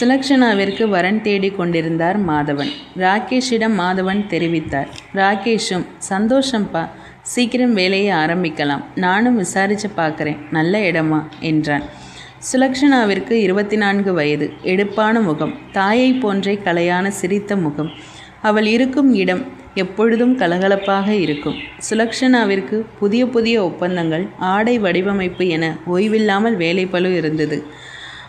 சுலக்ஷனாவிற்கு வரன் தேடி கொண்டிருந்தார் மாதவன். ராகேஷிடம் மாதவன் தெரிவித்தார். ராகேஷும் சந்தோஷம்ப்பா சீக்கிரம் வேலையை ஆரம்பிக்கலாம். நானும் விசாரித்து பார்க்குறேன் நல்ல இடமா? என்றான். சுலக்ஷனாவிற்கு இருபத்தி நான்கு வயது. எடுப்பான முகம். தாயை போன்றே கலையான சிரித்த முகம். அவள் இருக்கும் இடம் எப்பொழுதும் கலகலப்பாக இருக்கும். சுலக்ஷனாவிற்கு புதிய புதிய ஒப்பந்தங்கள் ஆடை வடிவமைப்பு என ஓய்வில்லாமல் வேலைப்பளு இருந்தது.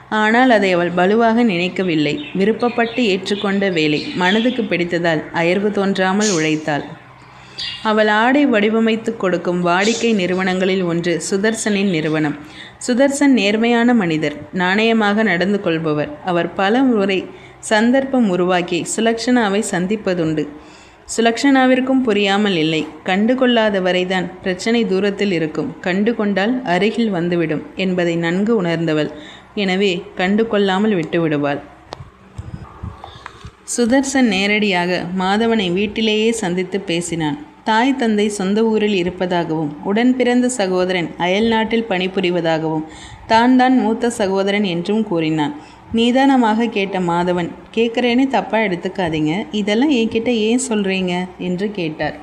ஆனால் அதை அவள் வலுவாக நினைக்கவில்லை. விருப்பப்பட்டு ஏற்றுக்கொண்ட வேலை. மனதுக்கு பிடித்ததால் அயர்வு தோன்றாமல் உழைத்தாள். அவள் ஆடை வடிவமைத்து கொடுக்கும் வாடிக்கை நிறுவனங்களில் ஒன்று சுதர்சனின் நிறுவனம். சுதர்சன் நேர்மையான மனிதர் நாணயமாக நடந்து கொள்பவர். அவர் பல முறை சந்தர்ப்பம் உருவாக்கி சுலக்ஷனாவை சந்திப்பதுண்டு. சுலக்ஷனாவிற்கும் புரியாமல் இல்லை. கண்டு கொள்ளாத வரைதான் பிரச்சனை தூரத்தில் இருக்கும். கண்டு கொண்டால் அருகில் வந்துவிடும் என்பதை நன்கு உணர்ந்தவள். எனவே கண்டு கொள்ளாமல் விட்டுவிடுவாள். சுதர்சன் நேரடியாக மாதவனை வீட்டிலேயே சந்தித்து பேசினான். தாய் தந்தை சொந்த ஊரில் இருப்பதாகவும் உடன் பிறந்த சகோதரன் அயல் நாட்டில் பணிபுரிவதாகவும் தான் தான் மூத்த சகோதரன் என்றும் கூறினான். நிதானமாக கேட்ட மாதவன் கேட்குறேன்னு தப்பாக எடுத்துக்காதீங்க. இதெல்லாம் என்கிட்ட ஏன் சொல்கிறீங்க என்று கேட்டார்.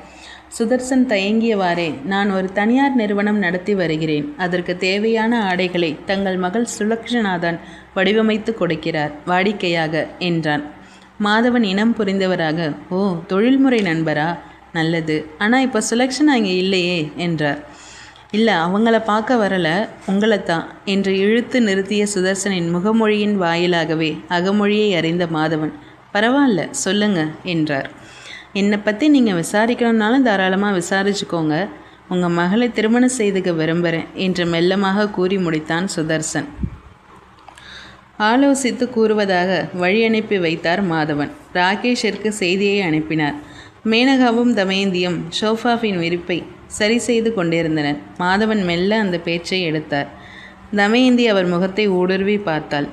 சுதர்சன் தயங்கியவாறே நான் ஒரு தனியார் நிறுவனம் நடத்தி வருகிறேன். அதற்கு தேவையான ஆடைகளை தங்கள் மகள் சுலக்ஷனாதான் வடிவமைத்து கொடுக்கிறார். வாடிக்கையாக என்றான். மாதவன் இனம் புரிந்தவராக ஓ தொழில்முறை நண்பரா? நல்லது. ஆனால் இப்போ சுலக்ஷனா இங்கே இல்லையே என்றார். இல்லை அவங்கள பார்க்க வரல. உங்களைத்தான் என்று இழுத்து நிறுத்திய சுதர்சனின் முகமொழியின் வாயிலாகவே அகமொழியை அறிந்த மாதவன் பரவாயில்ல சொல்லுங்க என்றார். என்னை பற்றி நீங்கள் விசாரிக்கணும்னாலும் தாராளமாக விசாரிச்சுக்கோங்க. உங்கள் மகளை திருமணம் செய்துக்க விரும்புகிறேன் என்று மெல்லமாக கூறி முடித்தான் சுதர்சன். ஆலோசித்து கூறுவதாக வழி அனுப்பி வைத்தார் மாதவன். ராகேஷிற்கு செய்தியை அனுப்பினார். மேனகாவும் தமயந்தியும் ஷோஃபாவின் விரிப்பை சரி செய்து கொண்டிருந்தனர். மாதவன் மெல்ல அந்த பேச்சை எடுத்தார். தமயந்தி அவர் முகத்தை ஊடுருவி பார்த்தாள்.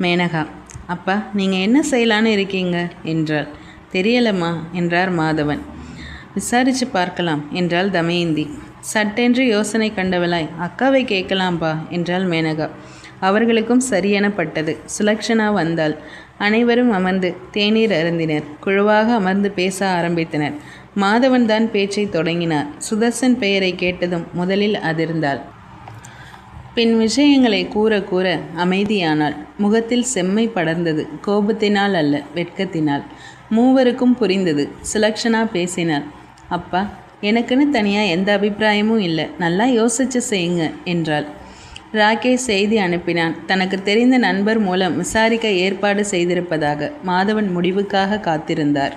மேனகா அப்பா நீங்கள் என்ன செய்யலான்னு இருக்கீங்க? என்றாள். தெரியலம்மா என்றார் மாதவன். விசாரித்து பார்க்கலாம் என்றாள் தமயந்தி. சட்டென்று யோசனை கண்டவளாய் அக்காவை கேட்கலாம்பா? என்றாள் மேனகா. அவர்களுக்கும் சரியெனப்பட்டது. சுலக்ஷனா வந்தாள். அனைவரும் அமர்ந்து தேநீர் அருந்தினர். குழுவாக அமர்ந்து பேச ஆரம்பித்தனர். மாதவன் தான் பேச்சை தொடங்கினார். சுதர்சன் பெயரை கேட்டதும் முதலில் அதிர்ந்தாள். பின் விஷயங்களை கூற கூற அமைதியானாள். முகத்தில் செம்மை படர்ந்தது. கோபத்தினால் அல்ல வெட்கத்தினால். மூவருக்கும் புரிந்தது. சுலக்ஷனா பேசினாள் அப்பா எனக்குன்னு தனியாக எந்த அபிப்பிராயமும் இல்லை. நல்லா யோசிச்சு செய்யுங்க என்றாள். ராகேஷ் செய்தி அனுப்பினான். தனக்கு தெரிந்த நண்பர் மூலம் விசாரிக்க ஏற்பாடு செய்திருப்பதாக மாதவன் முடிவுக்காக காத்திருந்தார்.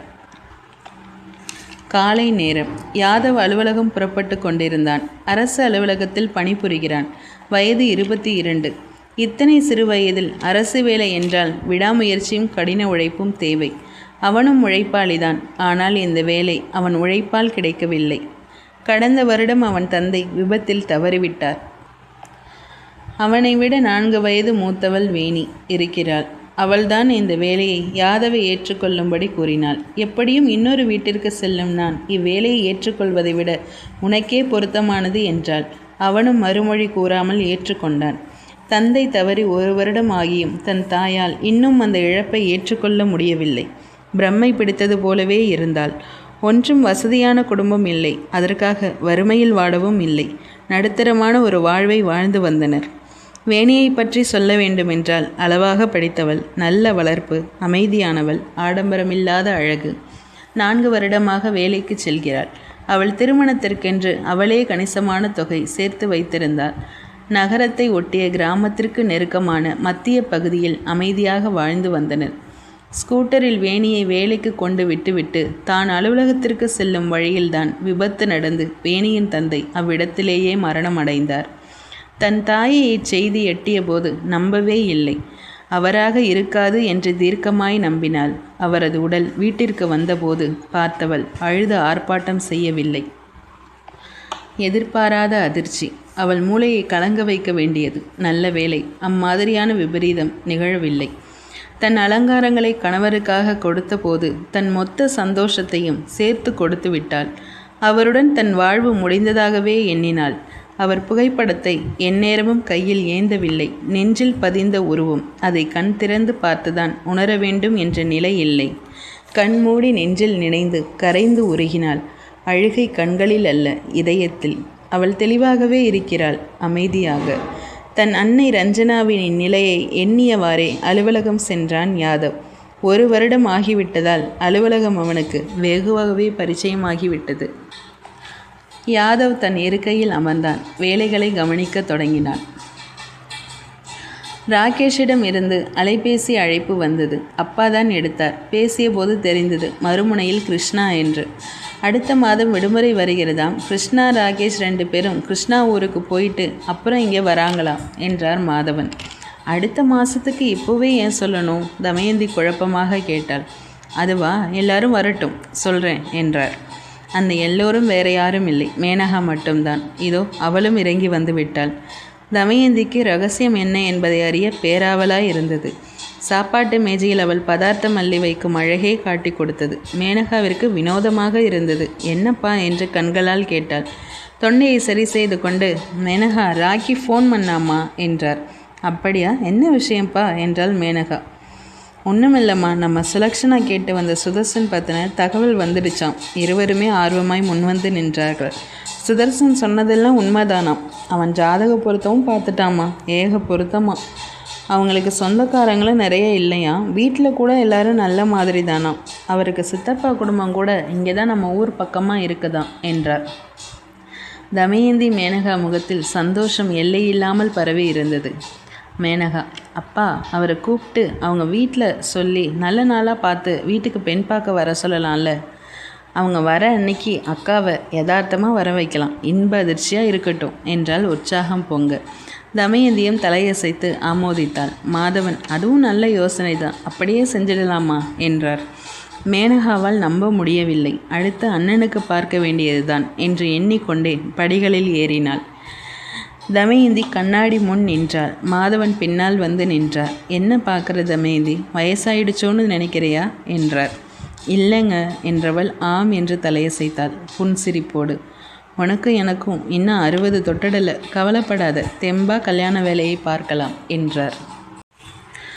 காலை நேரம். யாதவ் அலுவலகம் புறப்பட்டு கொண்டிருந்தான். அரசு அலுவலகத்தில் பணிபுரிகிறான். வயது இருபத்தி இரண்டு. இத்தனை சிறு வயதில் அரசு வேலை என்றால் விடாமுயற்சியும் கடின உழைப்பும் தேவை. அவனும் உழைப்பாளிதான். ஆனால் இந்த வேலை அவன் உழைப்பால் கிடைக்கவில்லை. கடந்த வருடம் அவன் தந்தை விபத்தில் தவறிவிட்டார். அவனை விட நான்கு வயது மூத்தவள் வேணி இருக்கிறாள். அவள்தான் இந்த வேலையை யாதவை ஏற்றுக்கொள்ளும்படி கூறினாள். எப்படியும் இன்னொரு வீட்டிற்கு செல்லும் நான் இவ்வேலையை ஏற்றுக்கொள்வதை விட உனக்கே பொருத்தமானது என்றாள். அவனும் மறுமொழி கூறாமல் ஏற்றுக்கொண்டான். தந்தை தவறி ஒரு வருடம் ஆகியும் தன் தாயால் இன்னும் அந்த இழப்பை ஏற்றுக்கொள்ள முடியவில்லை. பிரம்மை பிடித்தது போலவே இருந்தாள். ஒன்றும் வசதியான குடும்பம் இல்லை. அதற்காக வறுமையில் வாடவும் இல்லை. நடுத்தரமான ஒரு வாழ்வை வாழ்ந்து வந்தனர். வேணியை பற்றி சொல்ல வேண்டுமென்றால் அளவாக படித்தவள் நல்ல வளர்ப்பு அமைதியானவள் ஆடம்பரமில்லாத அழகு. நான்கு வருடமாக வேலைக்கு செல்கிறாள். அவள் திருமணத்திற்கென்று அவளே கணிசமான தொகை சேர்த்து வைத்திருந்தாள். நகரத்தை ஒட்டிய கிராமத்திற்கு நெருக்கமான மத்திய பகுதியில் அமைதியாக வாழ்ந்து வந்தனர். ஸ்கூட்டரில் வேணியை வேலைக்கு கொண்டு விட்டுவிட்டு தான் அலுவலகத்திற்கு செல்லும் வழியில்தான் விபத்து நடந்து வேணியின் தந்தை அவ்விடத்திலேயே மரணம் அடைந்தார் தன் தாயை இச்செய்தி எட்டியபோது நம்பவே இல்லை. அவராக இருக்காது என்று தீர்க்கமாய் நம்பினாள். அவரது உடல் வீட்டிற்கு வந்தபோது பார்த்தவள் அழுது ஆர்ப்பாட்டம் செய்யவில்லை. எதிர்பாராத அதிர்ச்சி. அவள் மூளையை கலங்க வைக்க வேண்டியது நல்ல வேலை அம்மாதிரியான விபரீதம் நிகழவில்லை. தன் அலங்காரங்களை கணவருக்காக கொடுத்தபோது தன் மொத்த சந்தோஷத்தையும் சேர்த்து கொடுத்து விட்டாள். அவருடன் தன் வாழ்வு முடிந்ததாகவே எண்ணினாள். அவர் புகைப்படத்தை எந்நேரமும் கையில் ஏந்தவில்லை. நெஞ்சில் பதிந்த உருவம் அதை கண் திறந்து பார்த்துதான் உணர வேண்டும் என்ற நிலை இல்லை. கண் மூடி நெஞ்சில் நினைந்து கரைந்து உருகினாள். அழுகை கண்களில் அல்ல இதயத்தில். அவள் தெளிவாகவே இருக்கிறாள் அமைதியாக. தன் அன்னை ரஞ்சனாவின் நிலையை எண்ணியவாறே அலுவலகம் சென்றான் யாதவ். ஒரு வருடம் ஆகிவிட்டதால் அலுவலகம் அவனுக்கு வெகுவாகவே பரிச்சயமாகிவிட்டது. யாதவ் தன் இருக்கையில் அமர்ந்தான். வேலைகளை கவனிக்க தொடங்கினான். ராகேஷிடம் இருந்து அலைபேசி அழைப்பு வந்தது. அப்பா தான் எடுத்தார். பேசிய போது தெரிந்தது மறுமுனையில் கிருஷ்ணா என்று. அடுத்த மாதம் விடுமுறை வருகிறதாம். கிருஷ்ணா ராகேஷ் ரெண்டு பேரும் கிருஷ்ணா ஊருக்கு போயிட்டு அப்புறம் இங்கே வராங்களாம் என்றார் மாதவன். அடுத்த மாதத்துக்கு இப்போவே ஏன் சொல்லணும்? தமயந்தி குழப்பமாக கேட்டாள். அதுவா எல்லாரும் வரட்டும் சொல்கிறேன் என்றார். அந்த எல்லோரும் வேற யாரும் இல்லை மேனகா மட்டும்தான். இதோ அவளும் இறங்கி வந்து விட்டாள். தமயந்திக்கு ரகசியம் என்ன என்பதை அறிய பேராவலாய் இருந்தது. சாப்பாட்டு மேஜையில் அவள் பதார்த்தம் அள்ளி வைக்கும் அழகே காட்டி கொடுத்தது. மேனகாவிற்கு வினோதமாக இருந்தது. என்னப்பா? என்று கண்களால் கேட்டாள். தொண்டையை சரி செய்து கொண்டு மேனகா ராக்கி ஃபோன் பண்ணாமா என்றார். அப்படியா? என்ன விஷயம்ப்பா என்றாள் மேனகா. ஒன்றுமில்லம்மா நம்ம சுலக்ஷனா கேட்டு வந்த சுதர்சன் பற்றின தகவல் வந்துடுச்சாம். இருவருமே ஆர்வமாய் முன்வந்து நின்றார்கள். சுதர்சன் சொன்னதெல்லாம் உண்மைதானாம். அவன் ஜாதக பொருத்தமும் பார்த்துட்டாமா ஏக பொருத்தமா? அவங்களுக்கு சொந்தக்காரங்களும் நிறைய இல்லையா? வீட்டில் கூட எல்லாரும் நல்ல மாதிரி தானாம் அவருக்கு சித்தப்பா குடும்பம் கூட இங்கே தான் நம்ம ஊர் பக்கமாக இருக்குதா? என்றார். தமயந்தி மேனகா முகத்தில் சந்தோஷம் எல்லையில்லாமல் பரவி இருந்தது. மேனகா அப்பா அவரை கூப்பிட்டு அவங்க வீட்டில் சொல்லி நல்ல நாளாக பார்த்து வீட்டுக்கு பெண் பார்க்க வர சொல்லலாம்ல. அவங்க வர அன்னைக்கு அக்காவை யதார்த்தமாக வர வைக்கலாம். இன்ப அதிர்ச்சியாக இருக்கட்டும் என்றால் உற்சாகம் பொங்க. தமயந்தியும் தலையசைத்து ஆமோதித்தாள். மாதவன் அதுவும் நல்ல யோசனை தான் அப்படியே செஞ்சிடலாமா? என்றார். மேனகாவால் நம்ப முடியவில்லை. அடுத்து அண்ணனுக்கு பார்க்க வேண்டியதுதான் என்று எண்ணிக்கொண்டே படிகளில் ஏறினாள். தமயந்தி கண்ணாடி முன் நின்றாள். மாதவன் பின்னால் வந்து நின்றார். என்ன பார்க்குற தமயந்தி? வயசாயிடுச்சோன்னு நினைக்கிறியா? என்றார். இல்லைங்க என்றவள் ஆம் என்று தலையசைத்தாள். புன்சிரிப்போடு. உனக்கும் எனக்கும் இன்னும் அறுபது தொட்டடலை. கவலைப்படாத. தெம்பா கல்யாண வேலையை பார்க்கலாம் என்றார்.